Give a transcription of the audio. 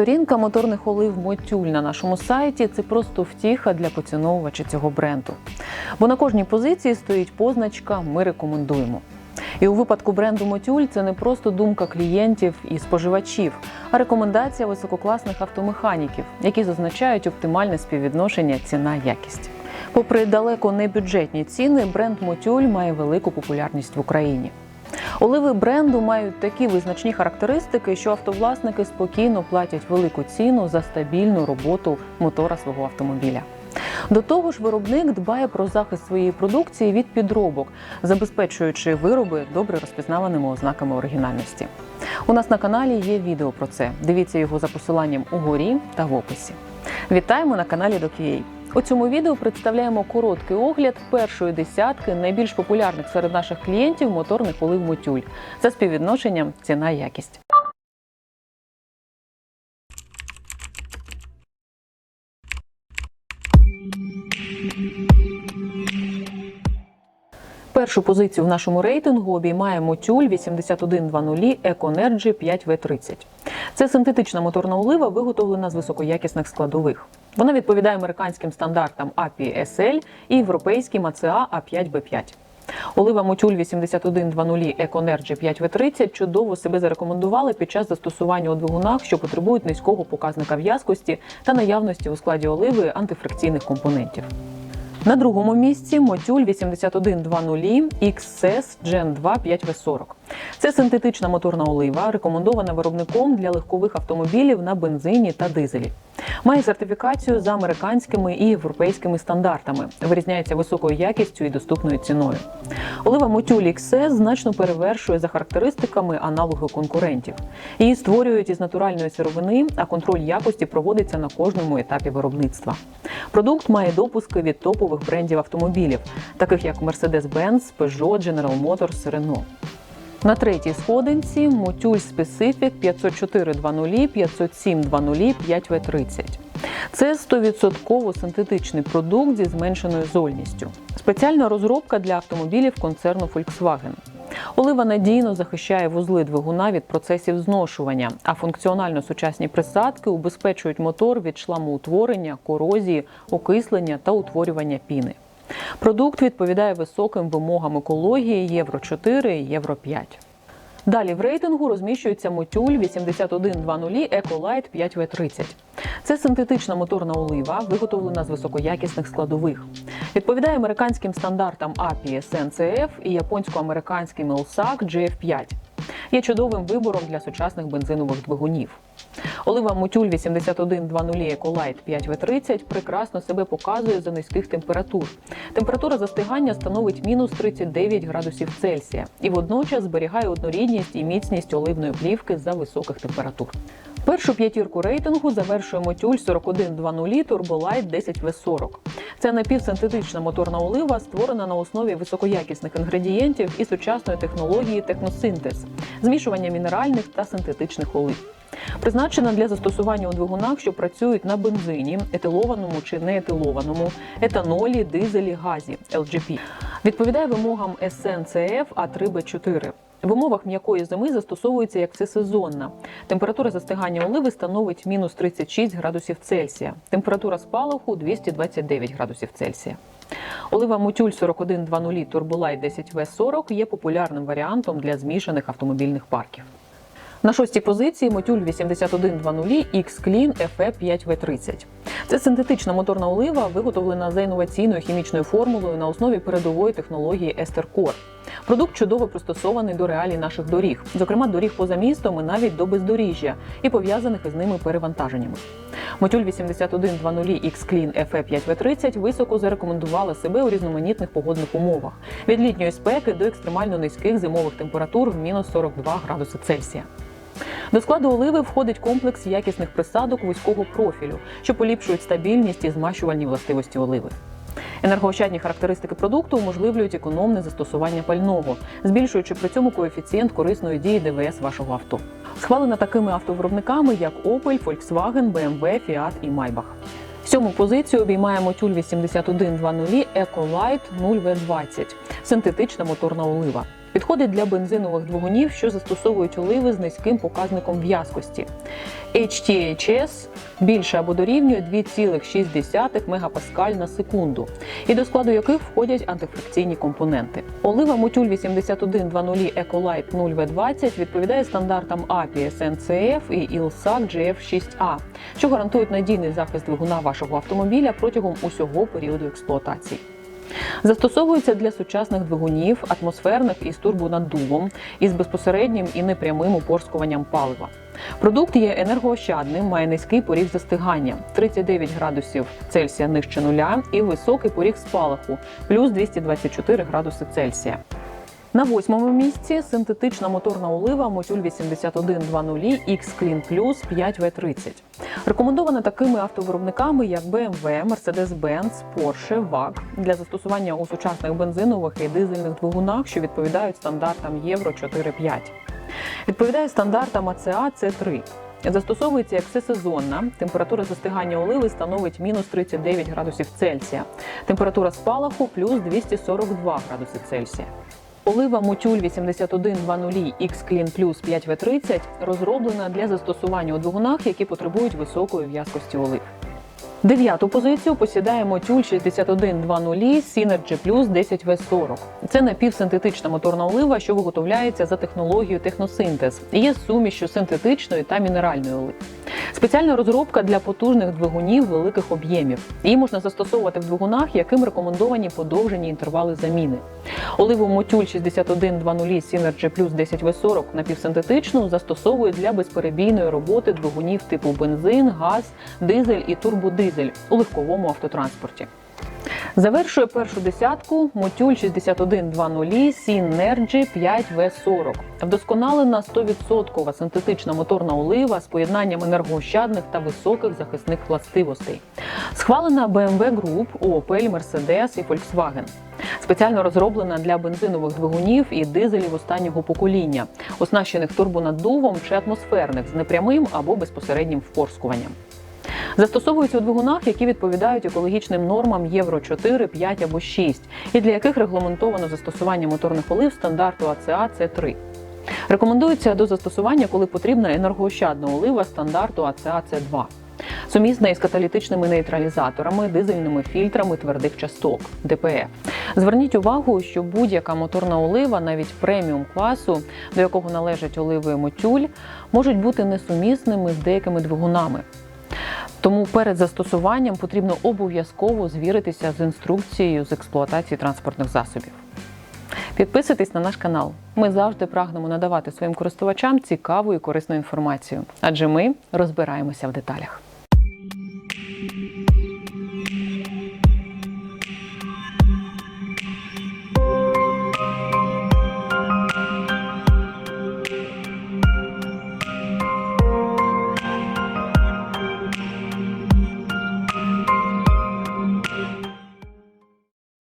Сторінка моторних олив Мотюль на нашому сайті це просто втіха для поціновувача цього бренду. Бо на кожній позиції стоїть позначка Ми рекомендуємо. І у випадку бренду Мотюль це не просто думка клієнтів і споживачів, а рекомендація висококласних автомеханіків, які зазначають оптимальне співвідношення ціна-якість. Попри далеко не бюджетні ціни, бренд Мотюль має велику популярність в Україні. Оливи бренду мають такі визначні характеристики, що автовласники спокійно платять велику ціну за стабільну роботу мотора свого автомобіля. До того ж, виробник дбає про захист своєї продукції від підробок, забезпечуючи вироби добре розпізнаваними ознаками оригінальності. У нас на каналі є відео про це. Дивіться його за посиланням угорі та в описі. Вітаємо на каналі DoQA. У цьому відео представляємо короткий огляд першої десятки найбільш популярних серед наших клієнтів моторних олив Мотюль за співвідношенням ціна-якість. Першу позицію в нашому рейтингу обіймає Мотюль 8120 EcoNergy 5V30. Це синтетична моторна олива, виготовлена з високоякісних складових. Вона відповідає американським стандартам API SL і європейським ACA A5B5. Олива Мотюль 8120 EcoNergy 5V30 чудово себе зарекомендували під час застосування у двигунах, що потребують низького показника в'язкості та наявності у складі оливи антифрикційних компонентів. На другому місці Мотюль 8120 XS Gen 2 5V40. Це синтетична моторна олива, рекомендована виробником для легкових автомобілів на бензині та дизелі. Має сертифікацію за американськими і європейськими стандартами. Вирізняється високою якістю і доступною ціною. Олива Мотюль XS значно перевершує за характеристиками аналоги конкурентів. Її створюють із натуральної сировини, а контроль якості проводиться на кожному етапі виробництва. Продукт має допуски від топових брендів автомобілів, таких як Mercedes-Benz, Peugeot, General Motors, Renault. На третій сходинці Мотюль Specific 50420 50720 5V30. Це 100% синтетичний продукт зі зменшеною зольністю. Спеціальна розробка для автомобілів концерну Volkswagen. Олива надійно захищає вузли двигуна від процесів зношування, а функціонально сучасні присадки убезпечують мотор від шламоутворення, корозії, окислення та утворювання піни. Продукт відповідає високим вимогам екології Євро 4 і Євро 5. Далі в рейтингу розміщується Мотюль 8120 EcoLite 5V30. Це синтетична моторна олива, виготовлена з високоякісних складових. Відповідає американським стандартам API SNCF і японсько-американським LSAC GF5. Є чудовим вибором для сучасних бензинових двигунів. Олива Мотюль 8120 Еколайт 5В30 прекрасно себе показує за низьких температур. Температура застигання становить мінус 39 градусів Цельсія і водночас зберігає однорідність і міцність оливної плівки за високих температур. Першу п'ятірку рейтингу завершує Мотюль 4120 Turbolite 10V40. Це напівсинтетична моторна олива, створена на основі високоякісних інгредієнтів і сучасної технології техносинтез, змішування мінеральних та синтетичних олив. Призначена для застосування у двигунах, що працюють на бензині, етилованому чи неетилованому, етанолі, дизелі, газі LGP. Відповідає вимогам SNCF А3Б4. В умовах м'якої зими застосовується як всесезонна. Температура застигання оливи становить мінус 36 градусів Цельсія. Температура спалаху 229 градусів Цельсія. Олива Мотюль 4120 Turbolite 10V40 є популярним варіантом для змішаних автомобільних парків. На шостій позиції Мотюль 8120 X-Clean FE 5V30. Це синтетична моторна олива, виготовлена за інноваційною хімічною формулою на основі передової технології Естеркор. Продукт чудово пристосований до реалій наших доріг, зокрема доріг поза містом і навіть до бездоріжжя і пов'язаних із ними перевантаженнями. Мотюль 8120 X-Clean FE 5V30 високо зарекомендувала себе у різноманітних погодних умовах від літньої спеки до екстремально низьких зимових температур в мінус 42 градуси Цельсія. До складу оливи входить комплекс якісних присадок вузького профілю, що поліпшують стабільність і змащувальні властивості оливи. Енергоощадні характеристики продукту уможливлюють економне застосування пального, збільшуючи при цьому коефіцієнт корисної дії ДВС вашого авто. Схвалена такими автовиробниками, як Opel, Volkswagen, BMW, Fiat і Maybach. Сьому позицію обіймає Мотюль 8120 EcoLite 0V20 синтетична моторна олива. Підходить для бензинових двигунів, що застосовують оливи з низьким показником в'язкості. HTHS більше або дорівнює 2,6 мегапаскаль на секунду, і до складу яких входять антифрикційні компоненти. Олива Мотюль 8120 Ecolite 0V20 відповідає стандартам API SNCF і ILSAC GF6A, що гарантують надійний захист двигуна вашого автомобіля протягом усього періоду експлуатації. Застосовується для сучасних двигунів, атмосферних із турбонаддувом із безпосереднім і непрямим упорскуванням палива. Продукт є енергоощадним, має низький поріг застигання 39 градусів Цельсія нижче нуля і високий поріг спалаху плюс 224 градуси Цельсія. На восьмому місці синтетична моторна олива Мотюль 8120 X Clean Plus 5V30. Рекомендована такими автовиробниками, як BMW, Mercedes-Benz, Porsche, VAG для застосування у сучасних бензинових і дизельних двигунах, що відповідають стандартам Євро 4-5. Відповідає стандартам АЦА С3. Застосовується як всесезонна. Температура застигання оливи становить мінус 39 градусів Цельсія. Температура спалаху плюс 242 градуси Цельсія. Олива Мотюль 8120 X Clean Plus 5V30 розроблена для застосування у двигунах, які потребують високої в'язкості олив. Дев'яту позицію посідає Мотюль 6120 Synergy Plus 10V40. Це напівсинтетична моторна олива, що виготовляється за технологією техносинтез і є сумішю синтетичної та мінеральної оливи. Спеціальна розробка для потужних двигунів великих об'ємів. Її можна застосовувати в двигунах, яким рекомендовані подовжені інтервали заміни. Оливу Мотюль 6120 Synergy Plus 10V40 напівсинтетичну застосовують для безперебійної роботи двигунів типу бензин, газ, дизель і турбодизель у легковому автотранспорті. Завершує першу десятку Мотюль 6120 Synergy 5V40. Вдосконалена 100% синтетична моторна олива з поєднанням енергоощадних та високих захисних властивостей. Схвалена BMW Group, Opel, Mercedes і Volkswagen. Спеціально розроблена для бензинових двигунів і дизелів останнього покоління, оснащених турбонаддувом чи атмосферних з непрямим або безпосереднім впорскуванням. Застосовуються у двигунах, які відповідають екологічним нормам Євро 4, 5 або 6, і для яких регламентовано застосування моторних олив стандарту АЦА С3. Рекомендується до застосування, коли потрібна енергоощадна олива стандарту АЦА С2. Сумісна із каталітичними нейтралізаторами, дизельними фільтрами твердих часток ДПФ. Зверніть увагу, що будь-яка моторна олива, навіть преміум класу, до якого належать оливи мотюль, можуть бути несумісними з деякими двигунами. Тому перед застосуванням потрібно обов'язково звіритися з інструкцією з експлуатації транспортних засобів. Підписуйтесь на наш канал. Ми завжди прагнемо надавати своїм користувачам цікаву і корисну інформацію, адже ми розбираємося в деталях.